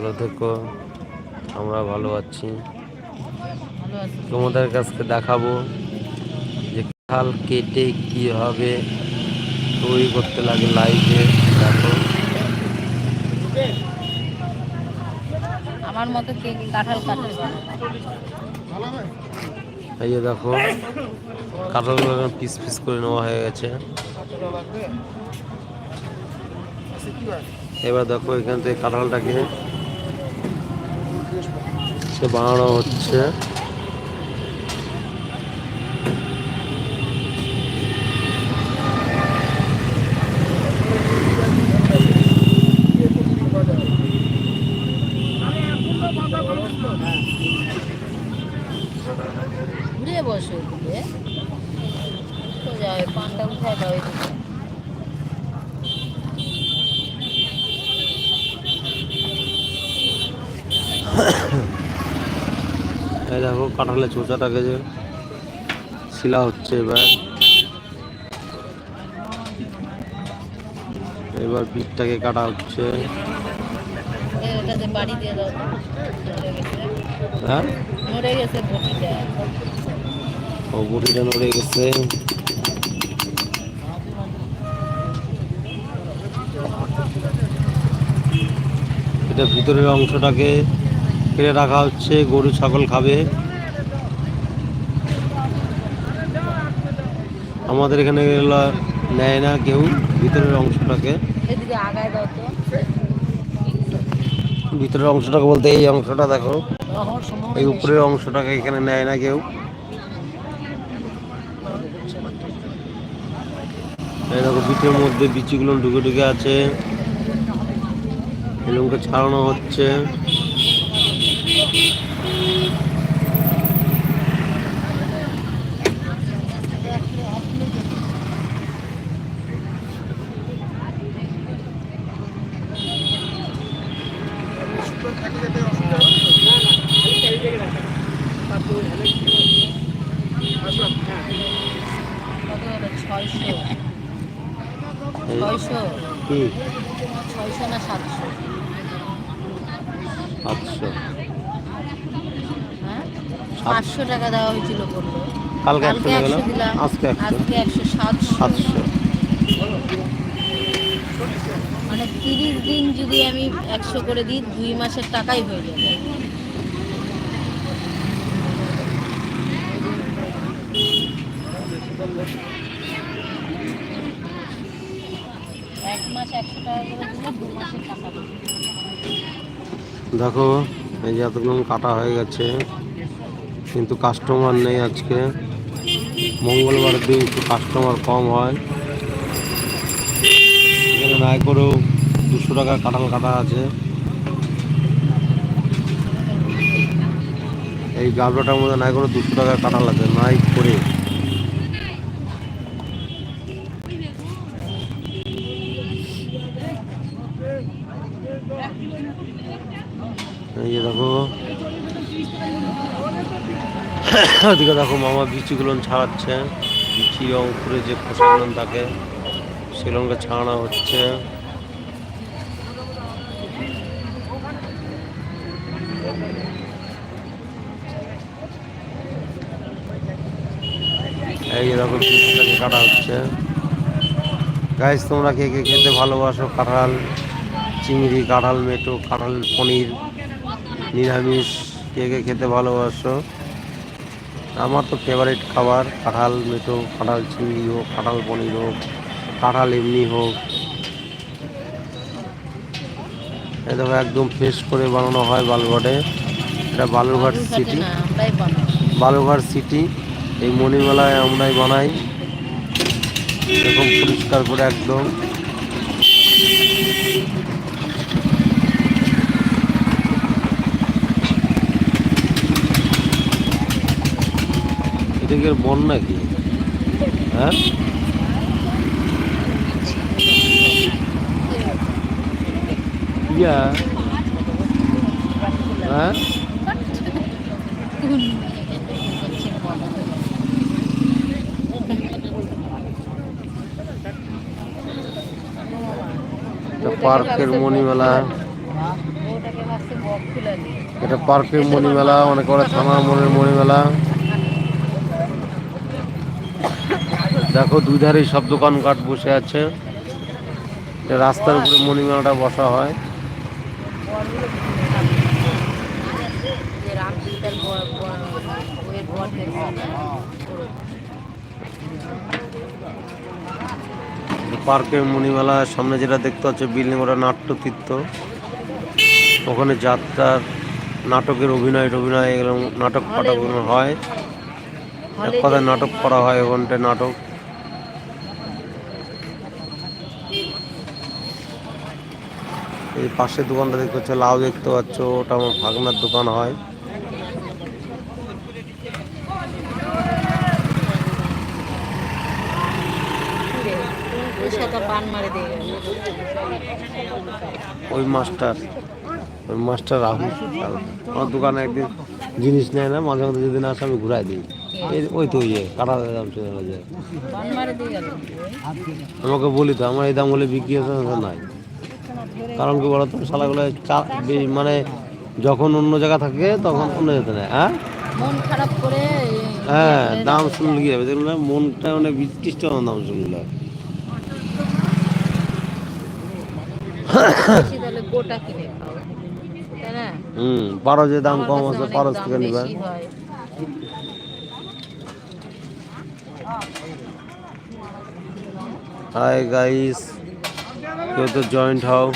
ভালো থেকো। আমরা ভালো আছি। তোমাদের কাছকে দেখাবো যে কাঁঠাল কেটে কীভাবে তৈরি করতে লাগে লাইভে দেখো। আমার মতো কে কে কাঁঠাল কাটে এই যে দেখো কাঁঠালগুলো পিস পিস করে নেওয়া হয়ে গেছে। এবার দেখো এখান থেকে কাঁঠালটাকে সে বানানো হচ্ছে। ঘুরে বসে ঘুরে তো যাবে পানটা উঠায় দাও এই দেখো কাঁঠালের চোচাটাকে যে শিলা হচ্ছে এবার। এবার পিঠটাকে কাটা হচ্ছে। হ্যাঁ? ও গেছে। এটা ভিতরের অংশটাকে কেটে রাখা হচ্ছে গরু ছাগল খাবে। আমাদের এখানে নেয় না কেউ ভিতরের অংশটাকে। ভিতরের অংশটাকে বলতে এই অংশটা দেখো। এই উপরের অংশটাকে এখানে নেয় না কেউ। দেখো বিটের মধ্যে বিচিগুলো ঢুকে ঢুকে আছে। এগুলোকে ছাড়ানো হচ্ছে কত হলো ছয়শো এই- ছয়শো। ছয়শো না সাতশো। আচ্ছা হ্যাঁ? পাঁচশো টাকা দেওয়া হয়েছিল বলল। কালকে একশো গেল? দিলাম। আজকে একশো। আজকে একশো সাতশো। সাতশো। মানে তিরিশ দিন যদি আমি একশো করে দিই দুই মাসের টাকাই হয়ে যাবে। দেখো, এই যে এতগুলো কাটা হয়ে গেছে, কিন্তু কাস্টমার নেই আজকে। মঙ্গলবার দিন একটু কাস্টমার কম হয়। এখানে নাই করেও দুশো টাকা কাঁঠাল কাটা আছে। এই গাবলাটার মধ্যে নাই করে দুশো টাকা কাঁঠাল আছে নাই করে। এই দেখো। ওদিকে দেখো মামা বিচিগুলো ছাড়াচ্ছে। বিচি অঙ্কুরে যে খোসাগুলো থাকে সেগুলোকে ছাড়ানো হচ্ছে। কাটা হচ্ছে। তোমরা কে কে খেতে ভালোবাসো? কাঁঠাল, চিংড়ি, কাঁঠাল, মেটো, কাঁঠাল, পনির। নিরামিষ কে কে খেতে ভালোবাসো? আমার তো ফেভারিট খাবার কাঁঠাল মেটো কাঁঠাল চিংড়ি হোক কাঁঠাল পনির হোক কাঁঠাল এমনি হোক। দেখো একদম ফ্রেশ করে বানানো হয় বালুঘাটে এটা বালুরঘাট সিটি বালুঘাট সিটি এই মণিমেলায় আমরাই বানাই। এরকম পরিষ্কার করে একদম। এটা বন নাকি? হ্যাঁ? হ্যাঁ? পার্কের মণিমেলা। এটা পার্কের মণিমেলা অনেক বড় থানা মনের মণিমেলা। দেখো দুই ধারে সব দোকানপাট বসে আছে। রাস্তার উপরে মণিমালাটা বসা হয়। পার্কের মণিমেলার সামনে যেটা দেখতে পাচ্ছ, বিল্ডিং ওটা নাট্যতীর্থ। ওখানে যাত্রার, নাটকের অভিনয় টভিনয় এগুলো নাটক ফাটক হয়। এক কথায় নাটক করা হয় ওখানটায় নাটক। এই পাশের দোকানটা দেখতে পাচ্ছ লাউ দেখতে পাচ্ছ ওটা আমার ভাগনার দোকান হয়। ওই মাস্টার ওই মাস্টার রাহুল। আমার দোকানে একদিন জিনিস নেয় না মাঝে মাঝে যেদিন আসে আমি ঘুরাই দিই। এই ওই তো ইয়ে কাটা দাম চলে যায় আমাকে বলি তো আমার এই দাম বলে বিক্রি হচ্ছে না নাই। কারণ কি বলতো শালাগুলো মানে যখন অন্য জায়গা থাকে তখন অন্য যেতে নেয় হ্যাঁ? মন খারাপ করে হ্যাঁ দাম শুনলে কি হবে? দেখুন মনটা মানে বিকৃষ্ট দাম শুনলে। হুম পারো যে দাম কম আছে থেকে নিবা। হাই গাইস কেউ তো জয়েন্ট হও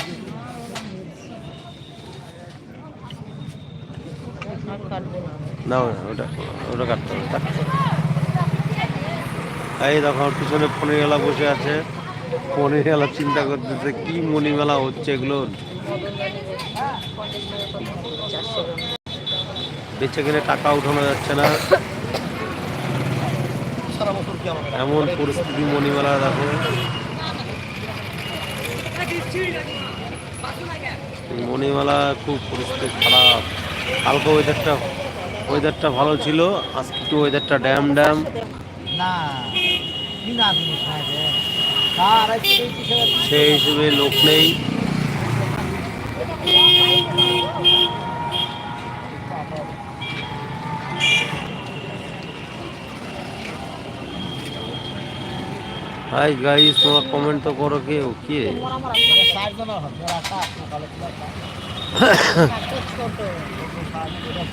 না, ওটা ওটা কাটতে এই দেখো, আমার পিছনে পনির মেলা বসে আছে। পনির মেলা চিন্তা করতেছে, কি মণি মেলা হচ্ছে এগুলো? চারশো বেঁচে গেলে টাকা উঠানো যাচ্ছে না। এমন পরিস্থিতি মণিমেলা দেখো। মণিমেলা খুব পরিস্থিতি খারাপ। হালকা ওয়েদারটা ওয়েদারটা ভালো ছিল। আজকে একটু ওয়েদারটা ড্যাম ড্যাম। সেই হিসেবে লোক নেই। হাই গাইস তোমার কমেন্ট তো করো কেউ কে ষাট জন হবে রাস্তা সকালে ছোট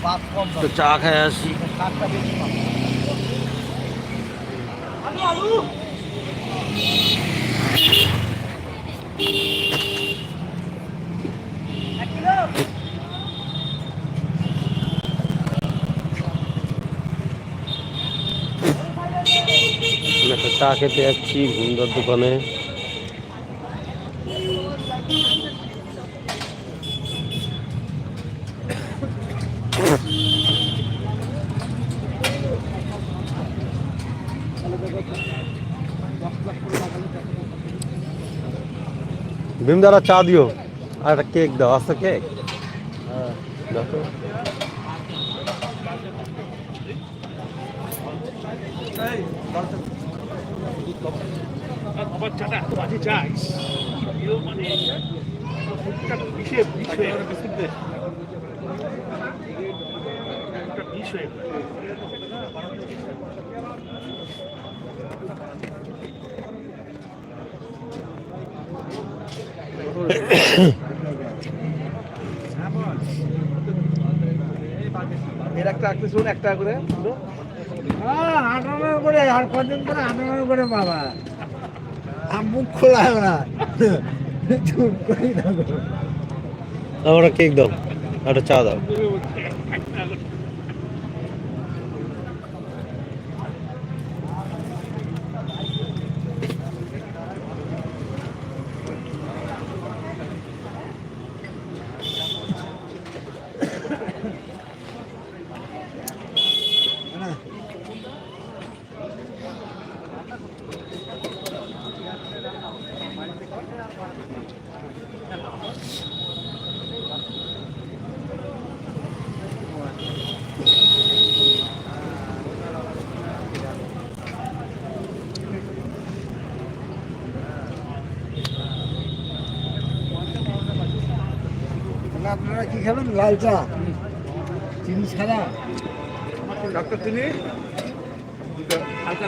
পাঁচ কম তো চা খাই আসি ষাটটা বেশি কম আমি একটা চা খেতে যাচ্ছি ভুন্দার দোকানে। ভীমদারা চা দিও। আর একটা কেক দাও আস্তে কেক? হ্যাঁ চাটা এত বাজে এও মানে একটা বিষে বিষ গেল বিস্কুট একটা বিষ এর একটা একটা শুন একটা করে। হ্যাঁ আঠারো করে আর করে বাবা। আর মুখ খোলা আমরা কেক দাও, একটা চা দাও। আপনারা কি খাবেন লাল চা। চিনি ছাড়া। ডাক্তার হালকা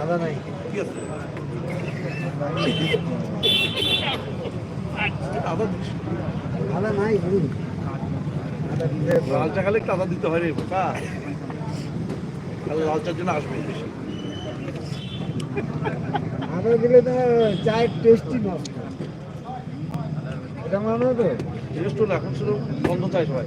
আদা- নাই। কি আছে? আদা। নাই লাল চা খেলে আদা দিতে হয় রে বোকা। লাল চার জন্য আসবে বেশি আদা দিলে তো চায়ের টেস্টই নষ্ট এটা মানো তো জিনিস তো এখন শুধু বন্ধ চাই সবাই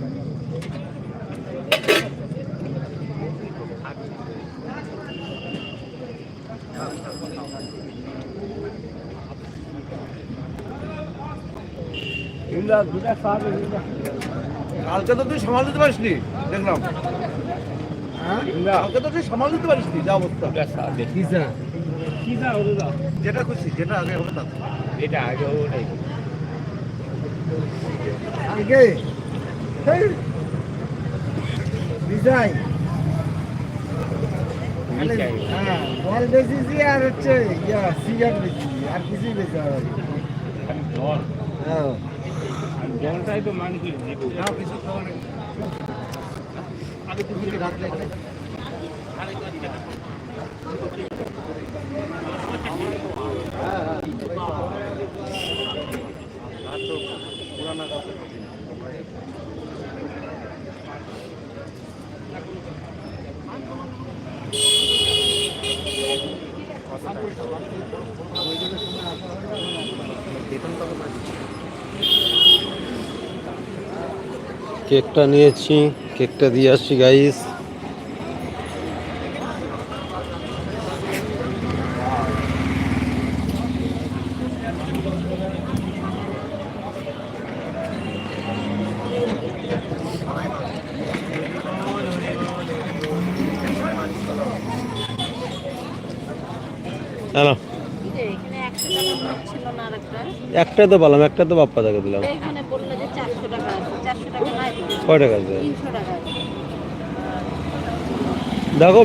কালকে তো তুই সামাল দিতে পারিস নি দেখলাম। হ্যাঁ? কালকে তো তুই সামাল দিতে পারিস নি যা অবস্থা। কি চা যেটা খুশি যেটা আগে হবে তা আগে হেই, বিজয়। হ্যাঁ বল বেশিছি আর হচ্ছে ইয়া সিগারেট বেশি আর কিছুই বেশি হ্যাঁ। নাও, কিছু খাওয়া নেই। আগে কেকটা নিয়েছি কেকটা দিয়ে আসছি গাইস হ্যালো। একটা তো পেলাম একটা তো বাপ্পা তাকে দিলাম এখানে বলল যে চারশো টাকা আছে চারশো টাকা নাই তো। কয় টাকা দেখো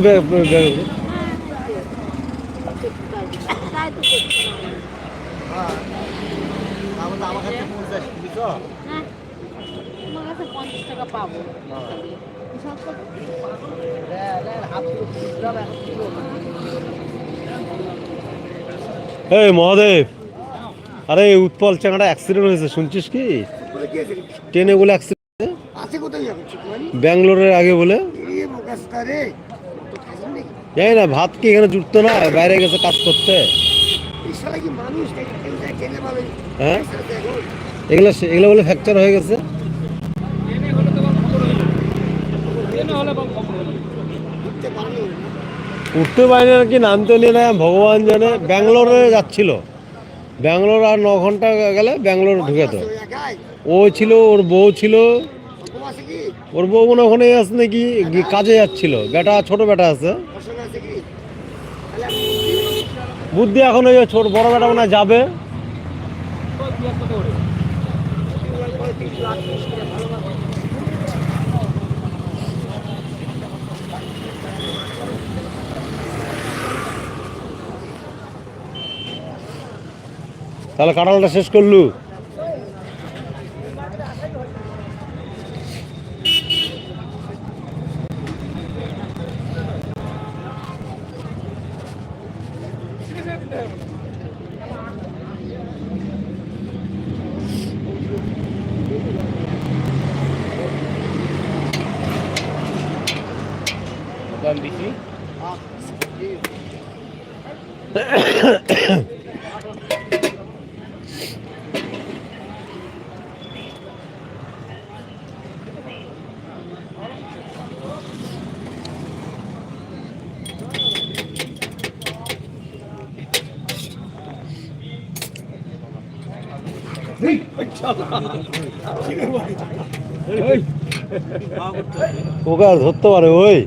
এই মহাদেব আরে উৎপল চাঙাটা অ্যাক্সিডেন্ট হয়েছে শুনছিস কি? ট্রেনে বলে অ্যাক্সিডেন্ট আছে কোথায় যাবে চিকুমারি ব্যাঙ্গালোরের আগে বলে? জানি না, ভাত কি এখানে জুটতো না? বাইরে গেছে কাজ করতে? হ্যাঁ? এগুলো এগুলো বলে ফ্র্যাকচার হয়ে গেছে? উঠতে পারিনি নাকি নামতে নিয়ে না, ভগবান জানে। ব্যাঙ্গালোরে যাচ্ছিল। ব্যাঙ্গালোর আর ন ঘণ্টা গেলে ব্যাঙ্গালোর ঢুকে তো ও ছিল, ওর বউ ছিল। ওর বউ মনে ওখানে আছে নাকি? কাজে যাচ্ছিল? বেটা, ছোট বেটা আছে। বুদ্ধি এখন ওই ছোট, বড় বেটা মনে যাবে। তাহলে কাঁঠালটা শেষ করলু? ওকে ধরতে পারে ওই।